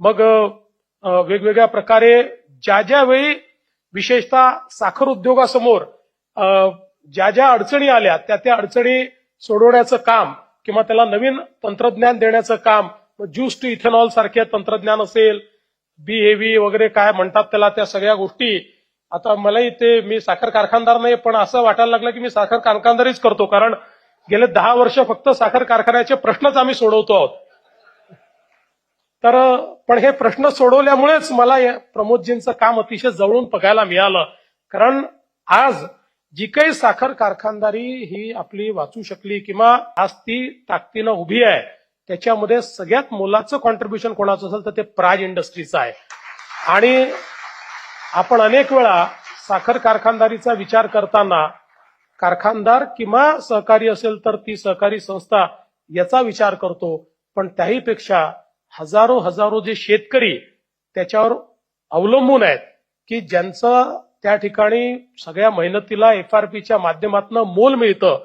मग वेगवेगळ्या प्रकारे ज्या ज्या वेळी विशेषतः साखर उद्योगासमोर अ, ज्या ज्या अडचणी आल्या त्या त्या अडचणी सोडवण्याचं काम किंवा त्याला नवीन तंत्रज्ञान देण्याचं काम ज्यूस टू इथेनॉल सारखे तंत्रज्ञान असेल बीएव्ही वगैरे काय म्हणतात त्याला त्या सगळ्या गोष्टी. आता मलाही ते मी साखर कारखानदार नाही पण असं वाटायला लागलं की मी साखर कारखानदारीच करतो. कारण गेले दहा वर्ष फक्त साखर कारखान्याचे प्रश्नच आम्ही सोडवतो आहोत. तर पण हे प्रश्न सोडवल्यामुळेच मला प्रमोदजींचं काम अतिशय जवळून बघायला मिळालं. कारण आज जी काही साखर कारखानदारी ही आपली वाचू शकली किंवा आज ती ताकदीनं उभी आहे त्याच्यामध्ये सगळ्यात मोलाचं कॉन्ट्रीब्युशन कोणाचं असेल तर ते प्राज इंडस्ट्रीचं आहे. आणि आपण अनेक वेळा साखर कारखानदारीचा विचार करताना कारखानदार किंवा सहकारी असेल तर ती सहकारी संस्था याचा विचार करतो पण त्याहीपेक्षा हजारो हजारो जे शेतकरी त्याच्यावर अवलंबून आहेत की ज्यांचं त्या ठिकाणी सगळ्या मेहनतीला एफआरपीच्या माध्यमातून मोल मिळतं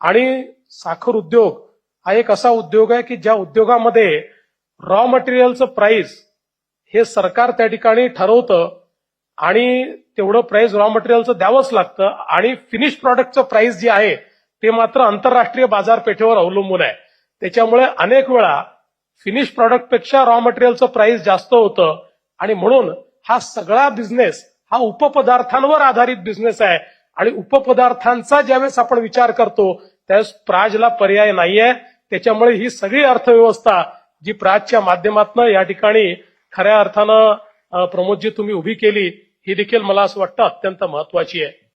आणि साखर उद्योग हा एक असा उद्योग आहे की ज्या उद्योगामध्ये रॉ मटेरियलचं प्राइस हे सरकार त्या ठिकाणी ठरवतं आणि तेवढं प्राइस रॉ मटेरियलचं द्यावंच लागतं आणि फिनिश प्रॉडक्टचं प्राइस जे आहे ते मात्र आंतरराष्ट्रीय बाजारपेठेवर अवलंबून आहे. त्याच्यामुळे अनेक वेळा फिनिश प्रॉडक्टपेक्षा रॉ मटेरियलचं प्राइस जास्त होतं. आणि म्हणून हा सगळा बिझनेस हा उपपदार्थांवर आधारित बिझनेस आहे. आणि उपपदार्थांचा ज्यावेळेस आपण विचार करतो त्यावेळेस प्राजला पर्याय नाहीये. त्याच्यामुळे ही सगळी अर्थव्यवस्था जी प्राजच्या माध्यमातून या ठिकाणी खऱ्या अर्थानं प्रमोदजी तुम्ही उभी केली ही देखील मला असं वाटतं अत्यंत महत्वाची आहे.